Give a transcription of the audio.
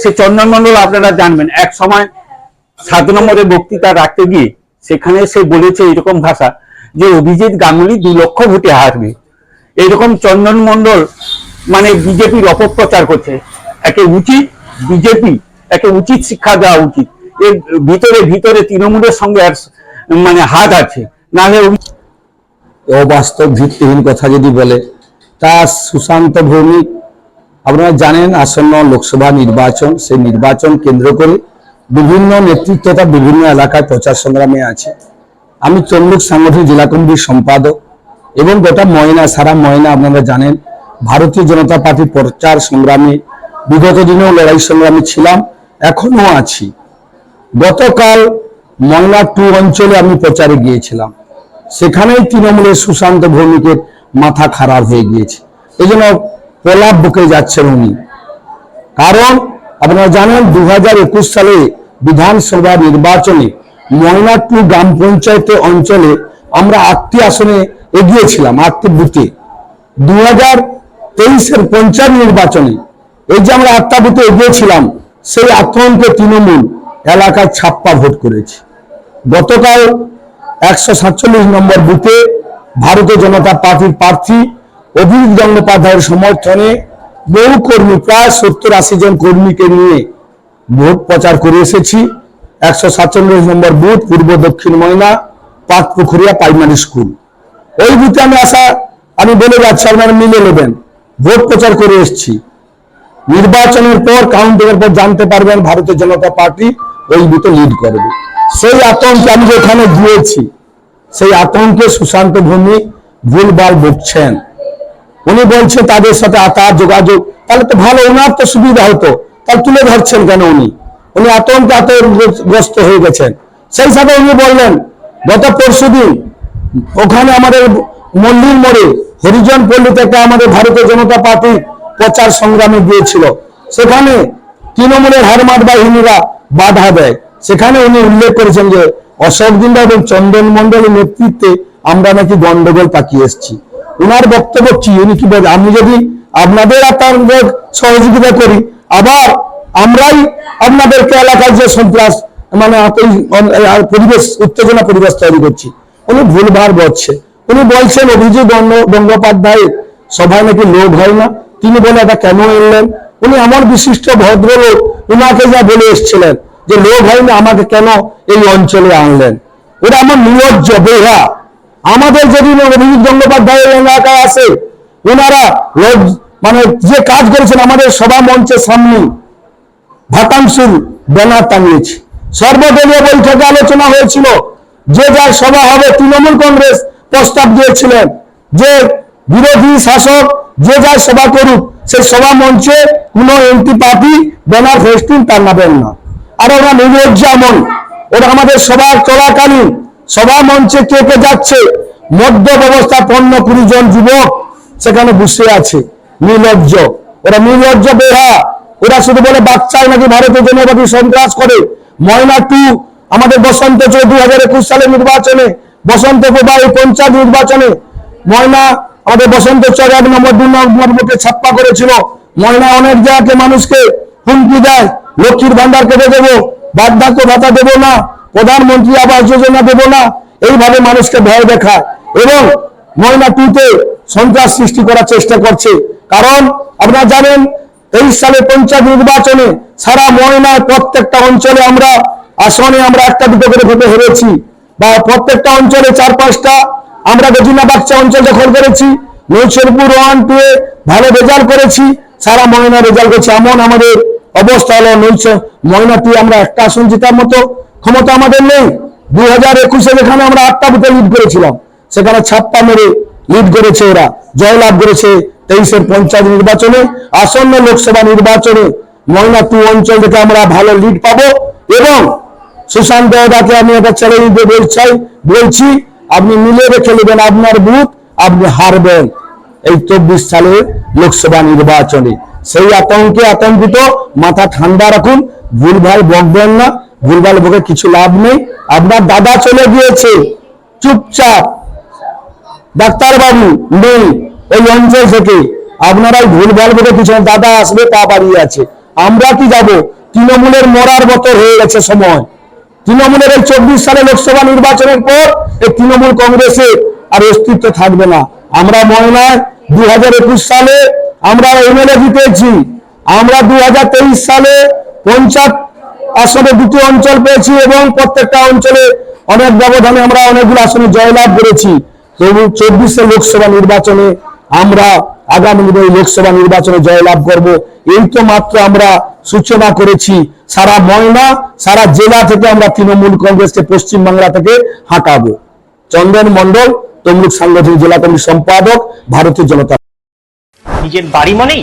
সে চন্দন মন্ডল আপনারা জানবেন। এক সময় সাত নম্বরে বক্তৃতা রাখতে গিয়ে সেখানে সে বলেছে এরকম ভাষা যে, অভিজিৎ গাঙ্গুলি দু লক্ষ ভোটে হারবে। এরকম চন্দন মন্ডল মানে বিজেপির অপপ্রচার করছে। একে উচিত বিজেপি, একে উচিত শিক্ষা দেওয়া উচিত। এর ভিতরে ভিতরে তৃণমূলের সঙ্গে মানে হাত আছে। নাহলে অবাস্তব ভিত্তিহীন কথা যদি বলে, তা সুশান্ত ভৌমিক আপনারা জানেন আসন্ন লোকসভা নির্বাচন, সেই নির্বাচন কেন্দ্র করে বিভিন্ন নেতৃত্বতা বিভিন্ন এলাকায় প্রচার সংগ্রামে আছে। আমি তমলুক সাংগঠনিক জেলা কমিটির সম্পাদক এবং গোটা ময়না, সারা ময়না আপনারা জানেন, ভারতীয় জনতা পার্টির প্রচার সংগ্রামে, বিগত দিনেও লড়াই সংগ্রামে ছিলাম এখনও আছি। গতকাল ময়না টু অঞ্চলে আমি প্রচারে গিয়েছিলাম। সেখানেই তৃণমূলের সুশান্ত ভৌমিকের মাথা খারাপ হয়ে গিয়েছে। এই জন্য প্রলাপ বুকে যাচ্ছেন উনি। কারণ আপনারা জানেন দু একুশ সালে বিধানসভা নির্বাচনে ময়না গ্রাম পঞ্চায়েত অঞ্চলে আমরা আটটি আসনে এগিয়েছিলাম, আটটি বুথে। দু হাজার তেইশের পঞ্চায়েত নির্বাচনে এই যে আমরা আটটা বুথে এগিয়েছিলাম, সেই আতঙ্কে তৃণমূল এলাকায় ছাপ্পা ভোট করেছে। গতকাল একশো সাতচল্লিশ নম্বর বুথে ভারতীয় জনতা পার্টির প্রার্থী অভিজিৎ গঙ্গোপাধ্যায়ের সমর্থনে বহু কর্মী, প্রায় সত্তর আশি জন কর্মীকে নিয়ে ভোট প্রচার করে এসেছি। একশো সাতচল্লিশ নম্বর বুথ, পূর্ব দক্ষিণ ময়না পাক পুকুরিয়া প্রাইমারি স্কুল। ওই বুথে আমি আসা আমি বলে যাচ্ছি আপনারা মিলে নেবেন। ভোট প্রচার করে এসেছি। নির্বাচনের পর কাউন্টিং এর পর জানতে পারবেন, ভারতীয় জনতা পার্টি ওই বুথে লিড করবে। সেই আতঙ্কে আমি যেখানে গিয়েছি, সেই আতঙ্কে সুশান্ত ভূমি ভুলভাল বকছেন উনি বলছে তাদের সাথে আতার যোগাযোগ, তাহলে তো ভালো, ওনার তো সুবিধা হতো। তাহলে তুলে ধরছেন কেন উনি? উনি আতঙ্কে আতঙ্কগ্রস্ত হয়ে গেছেন। সেই সাথে উনি বললেন, গত পরশুদিন ওখানে আমাদের মন্দির মোড়ে হরিজন পল্লী থেকে আমাদের ভারতীয় জনতা পার্টি প্রচার সংগ্রামে গিয়েছিল। সেখানে তৃণমূলের হারমাত বাহিনীরা বাধা দেয়। সেখানে উনি উল্লেখ করেছেন যে অশোক দিন্দা এবং চন্দন মন্ডলের নেতৃত্বে আমরা নাকি গন্ডগোল পাকিয়ে এসেছি। উনার বক্তব্য কি? উনি কি বলেন আমি যদি আপনাদের আপনাদের সহযোগিতা করি, আবার আমরাই আপনাদেরকে এলাকায় যে সন্ত্রাস মানে পরিবেশ, উত্তেজনা পরিবেশ তৈরি করছি, উনি ভুলভাল বলছে। উনি বলছেন, অভিজিৎ গঙ্গ- গঙ্গোপাধ্যায়ের সভায় নাকি লোভ হয় না? তিনি বলে, এটা কেন এলেন? উনি আমার বিশিষ্ট ভদ্রলোক, উনাকে যা বলে এসেছিলেন, যে লোভ হয় না আমাকে কেন এই অঞ্চলে আনলেন? ওরা আমার নির্লজ্জ, বেহা। আমাদের যেদিন অভিজিৎ গঙ্গোপাধ্যায়ের এলাকায় আসে ওনারা মানে যে কাজ করেছেন, আমাদের সভা মঞ্চের সামনে ভাতাংশুর ব্যানার টাঙিয়েছে। সর্বদলীয় বৈঠকে আলোচনা হয়েছিল যে যার সভা হবে, তৃণমূল কংগ্রেস প্রস্তাব দিয়েছিলেন যে বিরোধী শাসক যে যার সভা করুক সেই সভা মঞ্চে কোনো এমপি পার্টি ব্যানার ফেস্টুন টাঙাবেন না। আর ওরা নির্লজ্জ ওরা আমাদের সভা চলাকালীন সভা মঞ্চে কে কে যাচ্ছে? মধ্য ব্যবস্থা পণ্য কুড়ি জন যুবক সেখানে বসে আছে। নির্লজ্জ ওরা নির্লজ্জ বেহা। ওরা শুধু বলে বাচ্চায় নাকি ভারতীয় পার্টি সন্ত্রাস করে। ময়না টু, আমাদের বসন্ত চৌ দু হাজার একুশ সালের নির্বাচনে, বসন্ত এই পঞ্চায়েত নির্বাচনে। ময়না আমাদের বসন্ত চৌ এক নম্বর, দু নম্বর বুথে ছাপ্পা করেছিল। ময়না অনেক জায়গাকে মানুষকে হুমকি দেয়। লক্ষ্মীর ভান্ডার কেটে দেবো, বার্ধক্য ভাতা দেবো না। প্রধানমন্ত্রী আবাস যোজনা দেবো না, এইভাবে মানুষকে ভয় দেখায়। এবং ময়না টুতে সন্ত্রাস সৃষ্টি করার চেষ্টা করছে। কারণ আপনারা জানেন, তেইশ সালে পঞ্চায়েত নির্বাচনে সারা ময়নায় প্রত্যেকটা অঞ্চলে আমরা আসনে আমরা একটা, দুটো করে ভোটে হেরেছি। বা প্রত্যেকটা অঞ্চলে চার, পাঁচটা। আমরা গজিনা বাচ্চা অঞ্চল দখল করেছি নৈশরপুর ওয়ান, টু এ ভালো রেজাল্ট করেছি। সারা ময়না রেজাল্ট করেছি এমন আমাদের অবস্থা হলো, নৈশ ময়না টু আমরা একটা আসন জেতার মতো ক্ষমতা আমাদের নেই। দুই হাজার একুশে যেখানে আমরা আটটা বুথে লিড করেছিলাম, সেখানে ছাপ্পা মেরে লিড করেছে ওরা। জয়লাভ করেছে তেইশের পঞ্চায়েত নির্বাচনে, আসন্ন লোকসভা নির্বাচনে ময়না টু অঞ্চল থেকে আমরা ভালো লিড পাবো এবং সুশান্ত দাকে আমি একটা চ্যালেঞ্জ দিয়ে বলছি বলছি, আপনি মিলে রেখে নেবেন আপনার বুথ, আপনি হারবেন এই চব্বিশ সালের লোকসভা নির্বাচনে। সেই আতঙ্কে আতঙ্কিত, মাথা ঠান্ডা রাখুন, ভুলভাল বকবেন না। ভুলভাল বকে কিছু লাভ নেই। আপনার দাদা চলে গিয়েছে। চুপচাপ। ডাক্তারবাবু নেই এই অঞ্চল থেকে। আপনারাই ভুলভাল বলে কিছু দাদা আসবে পা বাড়িয়ে আছে। আমরা কি যাব? তৃণমূলের মরার বতর হয়ে গেছে সময়। তৃণমূলের এই চব্বিশ সালে লোকসভা নির্বাচনের পর এই তৃণমূল কংগ্রেসে আর অস্তিত্ব থাকবে না। আমরা ময়নায় দু হাজার একুশ সালে আমরা এমএলএ জিতেছি। আমরা দু হাজার তেইশ সালে পঞ্চায়েত আসনে দুটি অঞ্চল পেয়েছি এবং প্রত্যেকটা অঞ্চলে অনেক ব্যবধানে আমরা অনেকগুলো আসনে জয়লাভ করেছি। এবং চব্বিশে লোকসভা নির্বাচনে আমরা আগামী লোকসভা নির্বাচনে জয়লাভ করব। এই তো মাত্র আমরা সূচনা করেছি। সারা ময়না, সারা জেলা থেকে আমরা তৃণমূল কংগ্রেসকে পশ্চিমবাংলা থেকে হাঁটাবো। চন্দন মন্ডল তমলুক সাংগঠনিক জেলা কমিটির সম্পাদক, ভারতীয় জনতা নিজের বাড়ি মানেই